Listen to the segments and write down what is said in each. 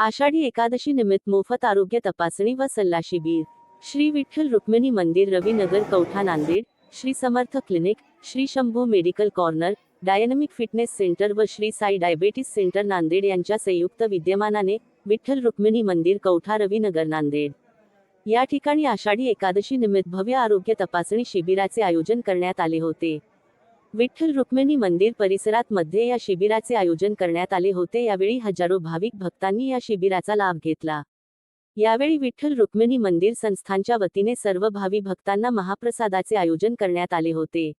आषाढी एकादशी निमित्त मोफत आरोग्य तपासणी व सल्ला शिबिर. श्री विठ्ठल रुक्मिणी मंदिर Ravinagar Kautha Nanded. Shri Samarth clinic Shri Shambhu medical corner dynamic fitness centre व श्री साई डायबेटीस सेंटर नांदेड यांच्या संयुक्त विद्यमानाने विठ्ठल रुक्मिणी मंदिर कौठा रविनगर नांदेड. या ठिकाणी आषाढी एकादशी निमित्त भव्य आरोग्य तपासणी शिबिराचे आयोजन करण्यात आले होते. विठ्ठल रुक्मिणी मंदिर परिसरात मध्ये या शिबिराचे आयोजन करण्यात आले होते. यावेळी हजारो भाविक भक्तांनी या शिबिराचा लाभ घेतला. यावेळी विठ्ठल रुक्मिणी मंदिर संस्थांच्या वतीने सर्व भावी भक्तांना महाप्रसादाचे आयोजन करण्यात आले होते.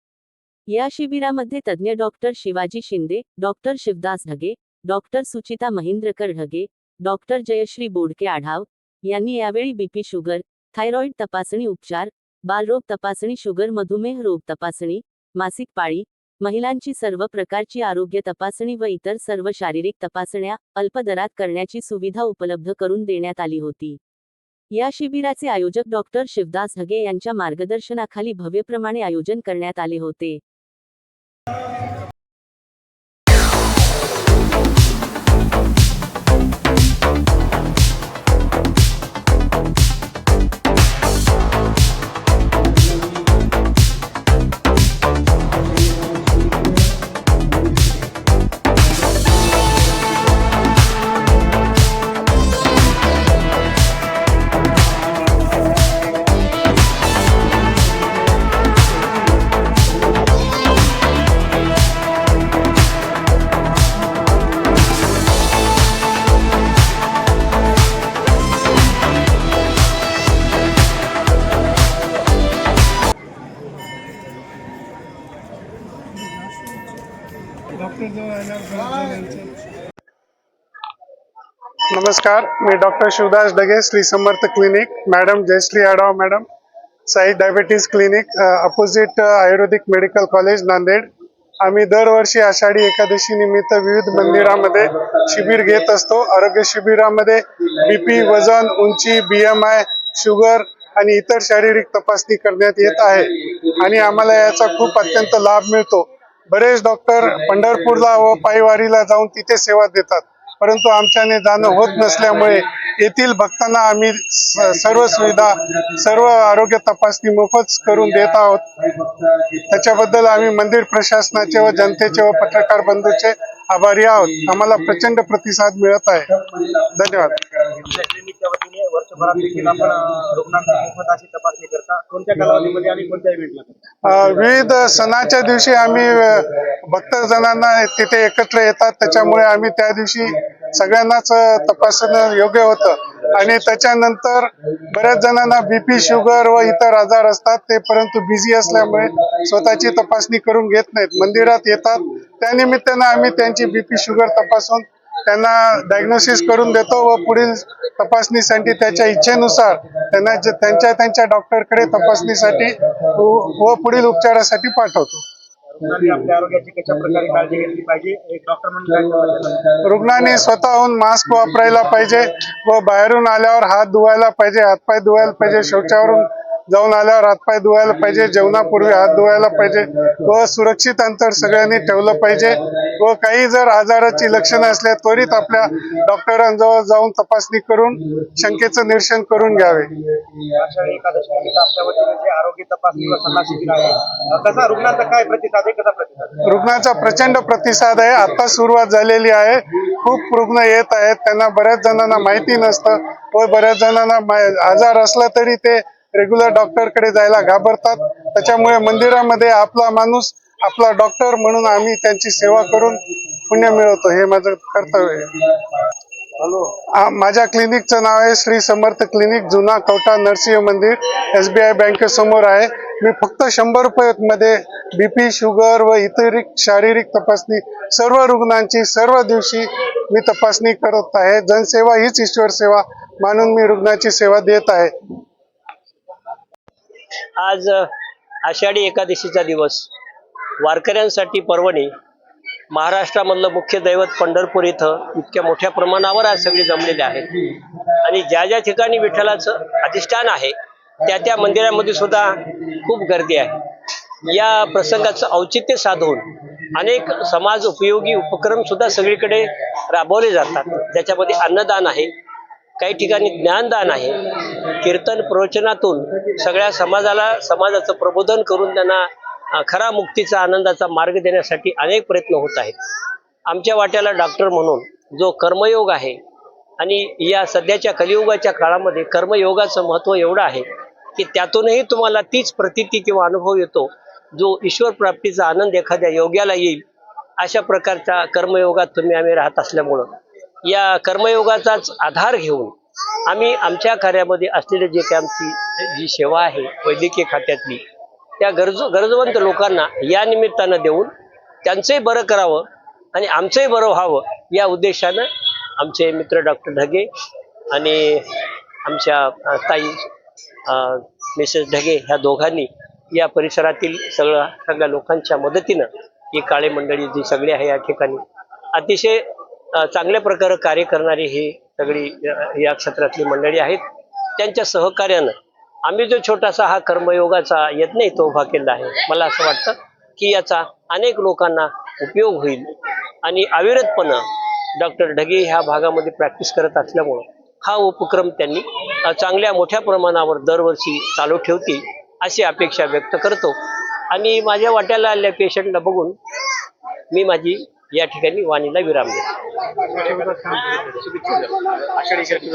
या शिबिरामध्ये तज्ज्ञ doctor Shivaji Shinde doctor Shivdas Dhage doctor Suchita Mahendrakar Dhage doctor Jayshree Bodke Adhav यांनी यावेळी बीपी शुगर थायरॉइड तपासणी उपचार बालरोग तपासणी शुगर मधुमेह रोग तपासणी मासिक पाळी महिलांची सर्व प्रकारची आरोग्य तपासणी व इतर सर्व शारीरिक तपासण्या अल्प दरात करण्याची सुविधा उपलब्ध करून देण्यात आली होती. या शिबिराचे आयोजक डॉक्टर शिवदास ढगे यांच्या मार्गदर्शनाखाली भव्यप्रमाणे आयोजन करण्यात आले होते. नमस्कार मी doctor Shivdas Dage Shri Samarth clinic. Madam Jayshree Adhav madam. Sai diabetes clinic opposite Ayurvedic medical college Nanded. आम्ही दरवर्षी आषाढी एकादशी निमित्त विविध मंदिरामध्ये शिबिर घेत असतो. आरोग्य शिबिरामध्ये बीपी वजन उंची बी एम आय शुगर आणि इतर शारीरिक तपासणी करण्यात येत आहे. आणि आम्हाला याचा खूप अत्यंत लाभ मिळतो. बरेच डॉक्टर पंढरपूरला व पायवारीला जाऊन तिथे सेवा देतात. परंतु आमच्याने जाणं होत नसल्यामुळे येथील भक्तांना आम्ही सर्व सुविधा सर्व आरोग्य तपासणी मोफत करून देत आहोत. त्याच्याबद्दल आम्ही मंदिर प्रशासनाचे व जनतेचे व पत्रकार बंधूचे आभारी आहोत. आम्हाला प्रचंड प्रतिसाद मिळत आहे. धन्यवाद. विविध सणाच्या दिवशी आम्ही भक्तजनांना तिथे एकत्र येतात. त्याच्यामुळे आम्ही त्या दिवशी सगळ्यांनाच तपासणं योग्य होतं. आणि त्याच्यानंतर बऱ्याच जणांना बीपी शुगर व इतर आजार असतात ते परंतु बिझी असल्यामुळे स्वतःची तपासणी करून घेत नाहीत. मंदिरात येतात. त्यानिमित्तानं आम्ही त्यांची बीपी शुगर तपासून त्यांना डायग्नोसिस करून देतो व पुढील तपासणीसाठी त्याच्या इच्छेनुसार त्यांना त्यांच्या त्यांच्या डॉक्टरकडे तपासणीसाठी व पुढील उपचारासाठी पाठवतो. रुग्णांनी आपल्या आरोग्याची कशा प्रकारे काळजी घेतली पाहिजे? एक डॉक्टर म्हणून रुग्णाने स्वतःहून मास्क वापरायला पाहिजे व बाहेरून आल्यावर हात धुवायला पाहिजे हातपाय धुवायला पाहिजे शौचावरून जाऊन आल्यावर हातपाय धुवायला पाहिजे जेवणापूर्वी हात धुवायला पाहिजे व सुरक्षित अंतर सगळ्यांनी ठेवलं पाहिजे व काही जर आजाराची लक्षणं असल्या त्वरित आपल्या डॉक्टरांजवळ जाऊन तपासणी करून शंकेचं निरसन करून घ्यावे. आषाढी एकादशी निमित्त आपल्या वतीने जे आरोग्य तपासणी व सल्ला शिबिर आहे. अं, कसा रुग्णांचा प्रचंड प्रतिसाद आहे. आता सुरुवात झालेली आहे. खूप रुग्ण येत आहेत. त्यांना बऱ्याच जणांना माहिती नसतं. व बऱ्याच जणांना आजार असला तरी ते रेग्युलर डॉक्टरकडे जायला घाबरतात. त्याच्यामुळे मंदिरामध्ये आपला माणूस आपला डॉक्टर म्हणून आम्ही त्यांची सेवा करून पुण्य मिळवतो. हे माझं कर्तव्य आहे. माझ्या क्लिनिकचं नाव आहे श्री समर्थ क्लिनिक जुना कवठा नरसिंह मंदिर. एस बी आय बँकेसमोर आहे. मी फक्त शंभर रुपये मध्ये बीपी शुगर व इतर शारीरिक तपासणी सर्व रुग्णांची सर्व दिवशी मी तपासणी करत आहे. जनसेवा हीच ईश्वर सेवा मानून मी रुग्णाची सेवा देत आहे. आज आषाढी एकादशीचा दिवस. वारकऱ्यांसाठी पर्वणी. महाराष्ट्रामधलं मुख्य दैवत पंढरपूर इथं इतक्या मोठ्या प्रमाणावर आज सगळे जमलेले आहेत. आणि ज्या ज्या ठिकाणी विठ्ठलाचं अधिष्ठान आहे त्या त्या मंदिरामध्ये सुद्धा खूप गर्दी आहे. या प्रसंगाचं औचित्य साधून अनेक समाज उपयोगी उपक्रम सुद्धा सगळीकडे राबवले जातात. त्याच्यामध्ये अन्नदान आहे काही ठिकाणी ज्ञानदान आहे. कीर्तन प्रवचनातून सगळ्या समाजाला समाजाचं प्रबोधन करून त्यांना खरा मुक्तीचा आनंदाचा मार्ग देण्यासाठी अनेक प्रयत्न होत आहेत. आमच्या वाट्याला डॉक्टर म्हणून जो कर्मयोग आहे आणि या सध्याच्या कलियुगाच्या काळामध्ये कर्मयोगाचं महत्त्व एवढं आहे की त्यातूनही तुम्हाला तीच प्रतिती किंवा अनुभव येतो जो ईश्वर प्राप्तीचा आनंद एखाद्या योग्याला येईल अशा प्रकारच्या कर्मयोगात तुम्ही आम्ही राहत असल्यामुळं. या कर्मयोगाचाच आधार घेऊन आम्ही आमच्या कार्यामध्ये असलेले जे काही आमची जी सेवा आहे वैद्यकीय खात्यातली त्या गरजू गरजवंत लोकांना या निमित्तानं देऊन त्यांचंही बरं करावं आणि आमचंही बरं व्हावं या उद्देशानं आमचे मित्र डॉक्टर ढगे आणि आमच्या ताई मिसेस ढगे ह्या दोघांनी या परिसरातील सगळ्या सगळ्या लोकांच्या मदतीनं ही काळे मंडळी जी सगळी आहे या ठिकाणी अतिशय चांगल्या प्रकारे कार्य करणारी ही सगळी या क्षेत्रातली मंडळी आहेत. त्यांच्या सहकार्यानं आम्ही जो छोटासा हा कर्मयोगाचा यत्न इथं उभा केला आहे मला असं वाटतं की याचा अनेक लोकांना उपयोग होईल. आणि अविरतपणं डॉक्टर ढगे ह्या भागामध्ये प्रॅक्टिस करत असल्यामुळं हा उपक्रम त्यांनी चांगल्या मोठ्या प्रमाणावर दरवर्षी चालू ठेवतील अशी अपेक्षा व्यक्त करतो. आणि माझ्या वाट्याला आलेल्या पेशंटला बघून मी माझी या ठिकाणी वाणीला विराम देतो.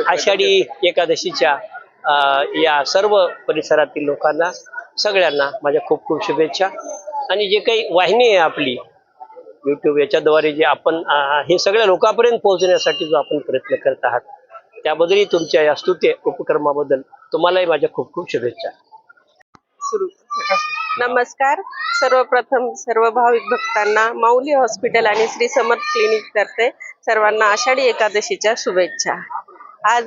आषाढी एकादशीच्या या सर्व परिसरातील लोकांना सगळ्यांना माझ्या खूप खूप शुभेच्छा. आणि जे काही वाहिनी आहे आपली यूट्यूब याच्याद्वारे जे आपण हे सगळ्या लोकांपर्यंत पोहोचण्यासाठी जो आपण प्रयत्न करत आहात त्याबद्दलही तुमच्या या स्तुत्य उपक्रमाबद्दल तुम्हालाही माझ्या खूप खूप शुभेच्छा. सुरू. नमस्कार. सर्वप्रथम सर्व भाविक भक्तांना माऊली हॉस्पिटल आणि श्री समर्थ क्लिनिक तर्फे सर्वांना आषाढी एकादशीच्या शुभेच्छा. आज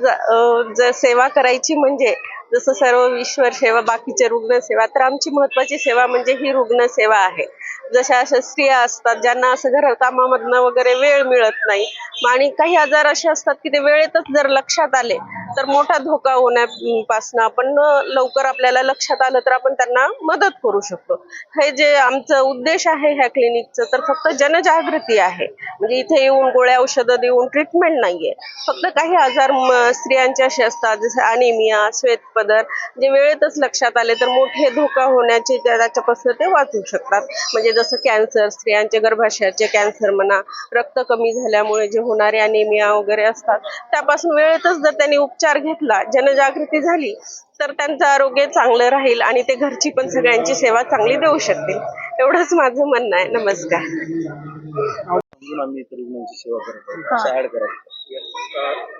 जर सेवा करायची म्हणजे जसं सर्व ईश्वर सेवा बाकीचे रुग्ण सेवा तर आमची महत्वाची सेवा म्हणजे ही रुग्ण सेवा आहे. जशा अशा स्त्रिया असतात ज्यांना असं घरकामामधनं वगैरे वेळ मिळत नाही. आणि काही आजार असे असतात की ते वेळेतच जर लक्षात आले तर मोठा धोका होण्यापासून आपण लवकर आपल्याला लक्षात आलं तर आपण त्यांना मदत करू शकतो. हे जे आमचं उद्देश आहे ह्या क्लिनिकचं तर फक्त जनजागृती आहे. म्हणजे इथे येऊन गोळ्या औषधं देऊन ट्रीटमेंट नाहीये. फक्त काही आजार स्त्रियांचे असे असतात जसे अनिमिया श्वेतपदर जे वेळेतच लक्षात आले तर मोठे धोका होण्याचे त्याच्यापासून ते वाचू शकतात. म्हणजे जसं कॅन्सर स्त्रियांचे गर्भाशयाचे कॅन्सर म्हणा रक्त कमी झाल्यामुळे जे होणारे अनिमिया वगैरे असतात त्यापासून वेळेतच जर त्यांनी उपचार घेतला जनजागृती झाली तर त्यांचं आरोग्य चांगलं राहील आणि ते घरची पण सगळ्यांची सेवा चांगली देऊ शकतील. एवढंच माझं म्हणणं आहे. नमस्कार. समजून आम्ही इतर रुग्णांची सेवा करत आहोत. कसं ऍड करायचं.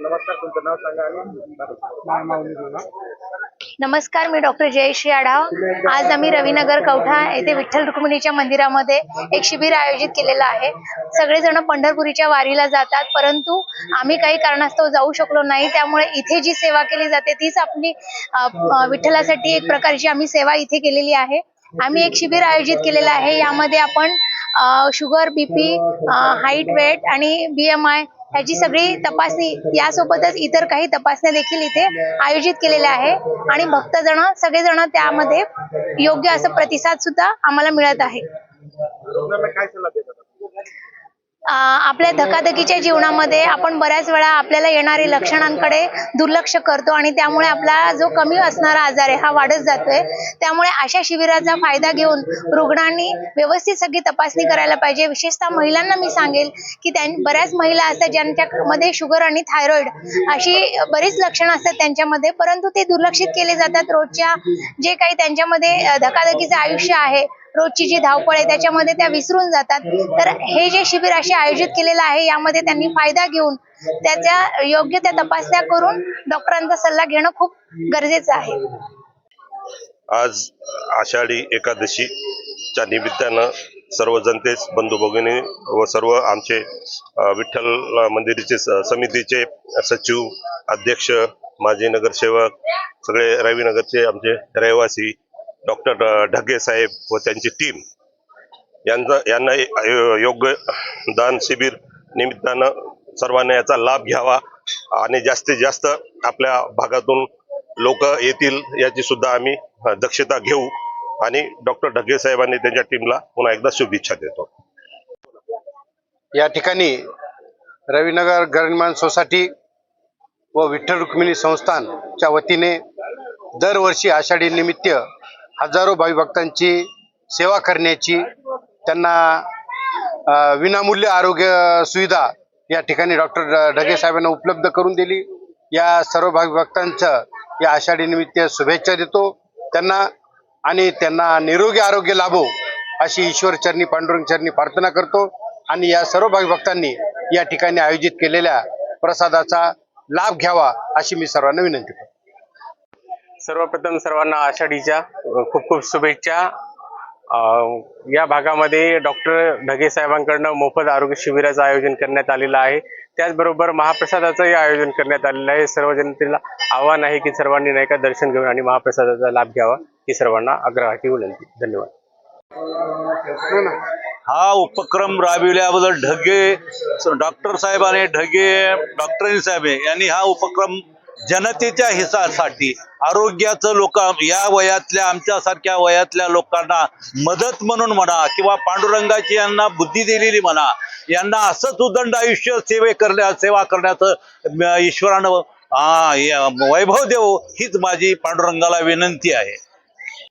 नमस्कार तुमचं नाव सांगा आणि नमस्कार मी डॉक्टर जयश्री आढाव. आज आम्ही रविनगर कवठा येथे विठ्ठल रुक्मिणीच्या मंदिरामध्ये एक शिबिर आयोजित केलेलं आहे. सगळेजण पंढरपुरीच्या वारीला जातात परंतु आम्ही काही कारणास्तव जाऊ शकलो नाही. त्यामुळे इथे जी सेवा केली जाते तीच आपली विठ्ठलासाठी एक प्रकारची आम्ही सेवा इथे केलेली आहे. आम्ही एक शिबिर आयोजित केलेलं आहे. यामध्ये आपण शुगर बीपी हाईट वेट आणि बीएमआय ह्याची सगळी तपासणी यासोबतच इतर काही तपासण्या देखील इथे आयोजित केलेल्या आहे. आणि भक्तजण सगळेजण त्यामध्ये योग्य असं प्रतिसाद सुद्धा आम्हाला मिळत आहे रुग्णांना काय सल्ला देतात अं, आपल्या धकाधकीच्या जीवनामध्ये आपण बऱ्याच वेळा आपल्याला येणारे लक्षणांकडे दुर्लक्ष करतो आणि त्यामुळे आपला जो कमी असणारा आजार आहे हा वाढत जातोय. त्यामुळे अशा शिबिराचा फायदा घेऊन रुग्णांनी व्यवस्थित सगळी तपासणी करायला पाहिजे. विशेषतः महिलांना मी सांगेल की त्यां बऱ्याच महिला असतात ज्यांच्यामध्ये शुगर आणि थायरॉइड अशी बरीच लक्षणं असतात त्यांच्यामध्ये परंतु ते दुर्लक्षित केले जातात. रोजच्या जे काही त्यांच्यामध्ये धकाधकीचं आयुष्य आहे रोजची जी धावपळ आहे त्याच्यामध्ये त्या विसरून जातात. तर हे जे शिबिर असे आयोजित केलेलं आहे यामध्ये त्यांनी फायदा घेऊन त्याच्या योग्य त्या तपासण्या करून डॉक्टरांचा सल्ला घेणं खूप गरजेचं आहे. आज आषाढी एकादशीच्या निमित्तानं सर्व जनतेस बंधू भगिनी व सर्व आमचे विठ्ठल मंदिराचे समितीचे सचिव अध्यक्ष माजी नगरसेवक सगळे रविनगरचे आमचे रहिवासी डॉक्टर ढगे साहेब व त्यांची टीम यांचा यांना योग्य दान शिबिर निमित्तानं सर्वांना याचा लाभ घ्यावा आणि जास्तीत जास्त आपल्या भागातून लोक येतील याची सुद्धा आम्ही दक्षता घेऊ आणि डॉक्टर ढगे साहेबांनी त्यांच्या टीमला पुन्हा एकदा शुभेच्छा देतो. या ठिकाणी रविनगर गरणमान सोसायटी व विठ्ठल रुक्मिणी संस्थानच्या वतीने दरवर्षी आषाढी निमित्त हजारो भाविभक्तांची सेवा करण्याची त्यांना विनामूल्य आरोग्य सुविधा या ठिकाणी डॉक्टर ढगे साहेबांना उपलब्ध करून दिली. या सर्व भाविभक्तांचं या आषाढी निमित्त शुभेच्छा देतो. त्यांना आणि त्यांना निरोगी आरोग्य लाभो अशी ईश्वर चरणी पांडुरंग चरणी प्रार्थना करतो. आणि या सर्व भाविभक्तांनी या ठिकाणी आयोजित केलेल्या प्रसादाचा लाभ घ्यावा अशी मी सर्वांना विनंती करतो. सर्वप्रथम सर्वांना आषाढीच्या खूप खूप शुभेच्छा. या भागामध्ये डॉक्टर ढगे साहेबांकडनं मोफत आरोग्य शिबिराचं आयोजन करण्यात आलेलं आहे. त्याचबरोबर महाप्रसादाचंही आयोजन करण्यात आलेलं आहे. सर्व जनतेला आव्हान आहे की सर्वांनी नाही का दर्शन घेऊन आणि महाप्रसादाचा लाभ घ्यावा ही सर्वांना आग्रहाची विनंती. धन्यवाद. हा उपक्रम राबविल्याबद्दल ढगे डॉक्टर साहेब आणि ढगे डॉक्टर साहेब यांनी हा उपक्रम जनतेच्या हितासाठी आरोग्याचं लोक या वयातल्या आमच्यासारख्या वयातल्या लोकांना मदत म्हणून म्हणा किंवा पांडुरंगाची यांना बुद्धी दिलेली म्हणा यांना असंच उदंड आयुष्य सेवे करण्या सेवा करण्याचं ईश्वरानं वैभव देव हीच माझी पांडुरंगाला विनंती आहे.